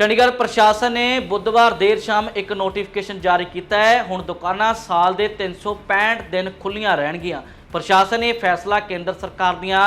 ਚੰਡੀਗੜ੍ਹ ਪ੍ਰਸ਼ਾਸਨ ਨੇ ਬੁੱਧਵਾਰ ਦੇਰ ਸ਼ਾਮ ਇੱਕ ਨੋਟੀਫਿਕੇਸ਼ਨ ਜਾਰੀ ਕੀਤਾ ਹੈ। ਹੁਣ ਦੁਕਾਨਾਂ ਸਾਲ ਦੇ 365 ਦਿਨ ਖੁੱਲੀਆਂ ਰਹਿਣਗੀਆਂ। ਪ੍ਰਸ਼ਾਸਨ ਨੇ ਇਹ ਫੈਸਲਾ ਕੇਂਦਰ ਸਰਕਾਰ ਦੀਆਂ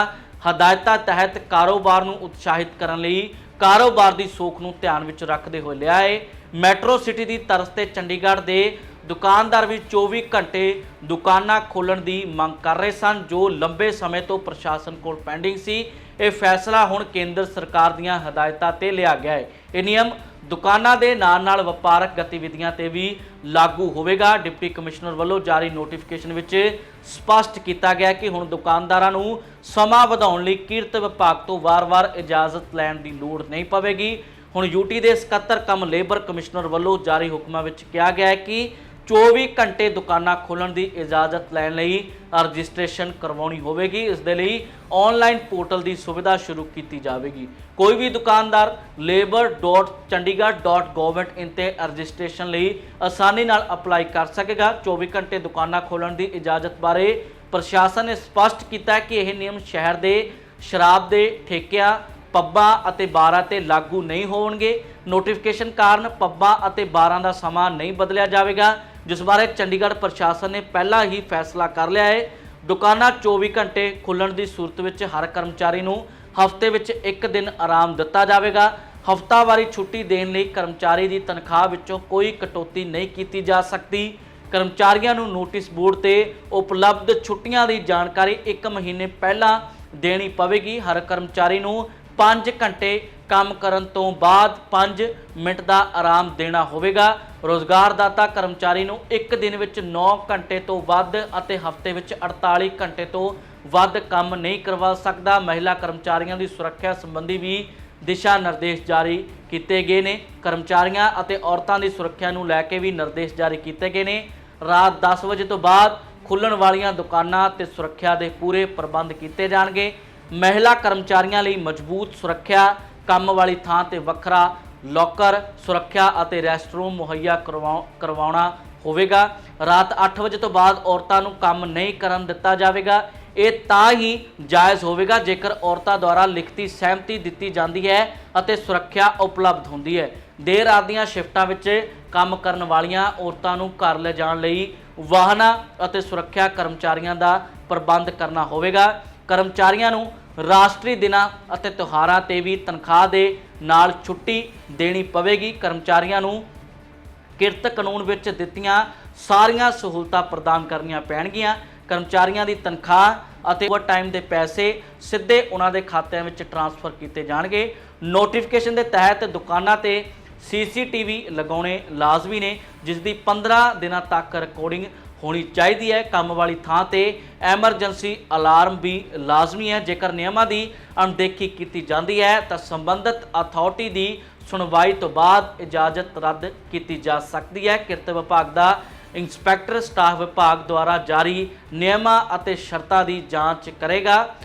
ਹਦਾਇਤਾਂ ਤਹਿਤ ਕਾਰੋਬਾਰ ਨੂੰ ਉਤਸ਼ਾਹਿਤ ਕਰਨ ਲਈ ਕਾਰੋਬਾਰ ਦੀ ਸੋਖ ਨੂੰ ਧਿਆਨ ਵਿੱਚ ਰੱਖਦੇ ਹੋਏ ਲਿਆ ਹੈ। ਮੈਟਰੋ ਸਿਟੀ ਦੀ ਤਰਜ਼ ਤੇ ਚੰਡੀਗੜ੍ਹ ਦੇ ਦੁਕਾਨਦਾਰ ਵੀ 24 ਘੰਟੇ ਦੁਕਾਨਾਂ ਖੋਲਣ ਦੀ ਮੰਗ ਕਰ ਰਹੇ ਸਨ, ਜੋ ਲੰਬੇ ਸਮੇਂ ਤੋਂ ਪ੍ਰਸ਼ਾਸਨ ਕੋਲ ਪੈਂਡਿੰਗ ਸੀ। ਇਹ ਫੈਸਲਾ ਹੁਣ ਕੇਂਦਰ ਸਰਕਾਰ ਦੀਆਂ ਹਦਾਇਤਾਂ ਤੇ ਲਿਆ ਗਿਆ ਹੈ। ਇਹ ਨਿਯਮ ਦੁਕਾਨਾਂ ਦੇ ਨਾਲ-ਨਾਲ ਵਪਾਰਕ ਗਤੀਵਿਧੀਆਂ ਤੇ ਵੀ ਲਾਗੂ ਹੋਵੇਗਾ। ਡਿਪਟੀ ਕਮਿਸ਼ਨਰ ਵੱਲੋਂ ਜਾਰੀ ਨੋਟੀਫਿਕੇਸ਼ਨ ਵਿੱਚ ਸਪਸ਼ਟ ਕੀਤਾ ਗਿਆ ਕਿ ਹੁਣ ਦੁਕਾਨਦਾਰਾਂ ਨੂੰ ਸਮਾਂ ਵਧਾਉਣ ਲਈ ਕਿਰਤ ਵਿਭਾਗ ਤੋਂ ਵਾਰ-ਵਾਰ ਇਜਾਜ਼ਤ ਲੈਣ ਦੀ ਲੋੜ ਨਹੀਂ ਪਵੇਗੀ। ਹੁਣ ਯੂਟੀ ਦੇ ਸਕੱਤਰ ਕਮ ਲੇਬਰ ਕਮਿਸ਼ਨਰ ਵੱਲੋਂ ਜਾਰੀ ਹੁਕਮਾਂ ਵਿੱਚ ਕਿਹਾ ਗਿਆ ਹੈ ਕਿ 24 ਘੰਟੇ ਦੁਕਾਨਾਂ ਖੋਲ੍ਹਣ ਦੀ ਇਜਾਜ਼ਤ ਲੈਣ ਲਈ ਰਜਿਸਟ੍ਰੇਸ਼ਨ ਕਰਵਾਉਣੀ ਹੋਵੇਗੀ। ਇਸ ਦੇ ਲਈ ਆਨਲਾਈਨ ਪੋਰਟਲ ਦੀ ਸੁਵਿਧਾ ਸ਼ੁਰੂ ਕੀਤੀ ਜਾਵੇਗੀ। ਕੋਈ ਵੀ ਦੁਕਾਨਦਾਰ labor.chandigarh.government ਤੇ ਰਜਿਸਟ੍ਰੇਸ਼ਨ ਲਈ ਆਸਾਨੀ ਨਾਲ ਅਪਲਾਈ ਕਰ ਸਕੇਗਾ। 24 ਘੰਟੇ ਦੁਕਾਨਾਂ ਖੋਲ੍ਹਣ ਦੀ ਇਜਾਜ਼ਤ ਬਾਰੇ ਪ੍ਰਸ਼ਾਸਨ ਨੇ ਸਪਸ਼ਟ ਕੀਤਾ ਕਿ ਇਹ ਨਿਯਮ ਸ਼ਹਿਰ ਦੇ ਸ਼ਰਾਬ ਦੇ ਠੇਕਿਆਂ, ਪੱਬਾਂ ਅਤੇ ਬਾਰਾਂ ਤੇ ਲਾਗੂ ਨਹੀਂ ਹੋਣਗੇ। ਨੋਟੀਫਿਕੇਸ਼ਨ ਕਾਰਨ ਪੱਬਾਂ ਅਤੇ ਬਾਰਾਂ ਦਾ ਸਮਾਂ ਨਹੀਂ ਬਦਲਿਆ ਜਾਵੇਗਾ। ਜਿਸ ਬਾਰੇ ਚੰਡੀਗੜ੍ਹ ਪ੍ਰਸ਼ਾਸਨ ਨੇ ਪਹਿਲਾਂ ਹੀ ਫੈਸਲਾ ਕਰ ਲਿਆ ਹੈ। ਦੁਕਾਨਾਂ 24 ਘੰਟੇ ਖੁੱਲਣ ਦੀ ਸੂਰਤ ਵਿੱਚ ਹਰ ਕਰਮਚਾਰੀ ਨੂੰ ਹਫ਼ਤੇ ਵਿੱਚ ਇੱਕ ਦਿਨ ਆਰਾਮ ਦਿੱਤਾ ਜਾਵੇਗਾ। ਹਫ਼ਤਾਵਾਰੀ ਛੁੱਟੀ ਦੇਣ ਲਈ ਕਰਮਚਾਰੀ ਦੀ ਤਨਖਾਹ ਵਿੱਚੋਂ ਕੋਈ ਕਟੌਤੀ ਨਹੀਂ ਕੀਤੀ ਜਾ ਸਕਦੀ। ਕਰਮਚਾਰੀਆਂ ਨੂੰ ਨੋਟਿਸ ਬੋਰਡ ਤੇ ਉਪਲਬਧ ਛੁੱਟੀਆਂ ਦੀ ਜਾਣਕਾਰੀ 1 ਮਹੀਨੇ ਪਹਿਲਾਂ ਦੇਣੀ ਪਵੇਗੀ। ਹਰ ਕਰਮਚਾਰੀ ਨੂੰ 5 ਘੰਟੇ ਕੰਮ ਕਰਨ ਤੋਂ ਬਾਅਦ 5 ਮਿੰਟ ਦਾ ਆਰਾਮ ਦੇਣਾ ਹੋਵੇਗਾ। ਰੋਜ਼ਗਾਰਦਾਤਾ ਕਰਮਚਾਰੀ ਨੂੰ ਇੱਕ ਦਿਨ ਵਿੱਚ 9 ਘੰਟੇ ਤੋਂ ਵੱਧ ਅਤੇ ਹਫ਼ਤੇ ਵਿੱਚ 48 ਘੰਟੇ ਤੋਂ ਵੱਧ ਕੰਮ ਨਹੀਂ ਕਰਵਾ ਸਕਦਾ। ਮਹਿਲਾ ਕਰਮਚਾਰੀਆਂ ਦੀ ਸੁਰੱਖਿਆ ਸੰਬੰਧੀ ਵੀ ਦਿਸ਼ਾ ਨਿਰਦੇਸ਼ ਜਾਰੀ ਕੀਤੇ ਗਏ ਨੇ। ਕਰਮਚਾਰੀਆਂ ਅਤੇ ਔਰਤਾਂ ਦੀ ਸੁਰੱਖਿਆ ਨੂੰ ਲੈ ਕੇ ਵੀ ਨਿਰਦੇਸ਼ ਜਾਰੀ ਕੀਤੇ ਗਏ ਨੇ। ਰਾਤ 10 ਵਜੇ ਤੋਂ ਬਾਅਦ ਖੁੱਲਣ ਵਾਲੀਆਂ ਦੁਕਾਨਾਂ ਤੇ ਸੁਰੱਖਿਆ ਦੇ ਪੂਰੇ ਪ੍ਰਬੰਧ ਕੀਤੇ ਜਾਣਗੇ। ਮਹਿਲਾ ਕਰਮਚਾਰੀਆਂ ਲਈ ਮਜ਼ਬੂਤ ਸੁਰੱਖਿਆ, ਕੰਮ ਵਾਲੀ ਥਾਂ ਤੇ ਵੱਖਰਾ ਲੋਕਰ, ਸੁਰੱਖਿਆ ਅਤੇ ਰੈਸਟਰੂਮ ਮੁਹੱਈਆ ਕਰਵਾਉ- ਕਰਵਾਉਣਾ ਹੋਵੇਗਾ। ਰਾਤ 8 ਵਜੇ ਤੋਂ ਬਾਅਦ ਔਰਤਾਂ ਨੂੰ ਕੰਮ ਨਹੀਂ ਕਰਨ ਦਿੱਤਾ ਜਾਵੇਗਾ। ਇਹ ਤਾਂ ਹੀ ਜਾਇਜ਼ ਹੋਵੇਗਾ ਜੇਕਰ ਔਰਤਾਂ ਦੁਆਰਾ ਲਿਖਤੀ ਸਹਿਮਤੀ ਦਿੱਤੀ ਜਾਂਦੀ ਹੈ ਅਤੇ ਸੁਰੱਖਿਆ ਉਪਲਬਧ ਹੁੰਦੀ ਹੈ। ਦੇਰ ਰਾਤ ਦੀਆਂ ਸ਼ਿਫਟਾਂ ਵਿੱਚ ਕੰਮ ਕਰਨ ਵਾਲੀਆਂ ਔਰਤਾਂ ਨੂੰ ਘਰ ਲੈ ਜਾਣ ਲਈ ਵਾਹਨਾਂ ਅਤੇ ਸੁਰੱਖਿਆ ਕਰਮਚਾਰੀਆਂ ਦਾ ਪ੍ਰਬੰਧ ਕਰਨਾ ਹੋਵੇਗਾ। ਕਰਮਚਾਰੀਆਂ ਨੂੰ ਰਾਸ਼ਟਰੀ ਦਿਨਾਂ ਅਤੇ ਤਿਉਹਾਰਾਂ ਤੇ ਵੀ ਤਨਖਾਹ ਦੇ ਨਾਲ ਛੁੱਟੀ ਦੇਣੀ ਪਵੇਗੀ। ਕਰਮਚਾਰੀਆਂ ਨੂੰ ਕਿਰਤ ਕਾਨੂੰਨ ਵਿੱਚ ਦਿੱਤੀਆਂ ਸਾਰੀਆਂ ਸਹੂਲਤਾਂ ਪ੍ਰਦਾਨ ਕਰਨੀਆਂ ਪੈਣਗੀਆਂ। ਕਰਮਚਾਰੀਆਂ ਦੀ ਤਨਖਾਹ ਅਤੇ ਓਵਰਟਾਈਮ ਦੇ ਪੈਸੇ ਸਿੱਧੇ ਉਹਨਾਂ ਦੇ ਖਾਤਿਆਂ ਵਿੱਚ ਟ੍ਰਾਂਸਫਰ ਕੀਤੇ ਜਾਣਗੇ। ਨੋਟੀਫਿਕੇਸ਼ਨ ਦੇ ਤਹਿਤ ਦੁਕਾਨਾਂ ਤੇ ਸੀਸੀਟੀਵੀ ਲਗਾਉਣੇ ਲਾਜ਼ਮੀ ਨੇ, ਜਿਸ ਦੀ 15 ਦਿਨਾਂ ਤੱਕ ਰਿਕਾਰਡਿੰਗ ਹੋਣੀ ਚਾਹੀਦੀ ਹੈ। ਕੰਮ ਵਾਲੀ ਥਾਂ ਤੇ ਐਮਰਜੈਂਸੀ ਅਲਾਰਮ ਵੀ ਲਾਜ਼ਮੀ ਹੈ। ਜੇਕਰ ਨਿਯਮਾਂ ਦੀ ਅਣਦੇਖੀ ਕੀਤੀ ਜਾਂਦੀ ਹੈ, ਤਾਂ ਸੰਬੰਧਿਤ ਅਥਾਰਟੀ ਦੀ ਸੁਣਵਾਈ ਤੋਂ ਬਾਅਦ ਇਜਾਜ਼ਤ ਰੱਦ ਕੀਤੀ ਜਾ ਸਕਦੀ ਹੈ। ਕਿਰਤ ਵਿਭਾਗ ਦਾ ਇੰਸਪੈਕਟਰ ਸਟਾਫ ਵਿਭਾਗ ਦੁਆਰਾ ਜਾਰੀ ਨਿਯਮਾਂ ਅਤੇ ਸ਼ਰਤਾਂ ਦੀ ਜਾਂਚ ਕਰੇਗਾ।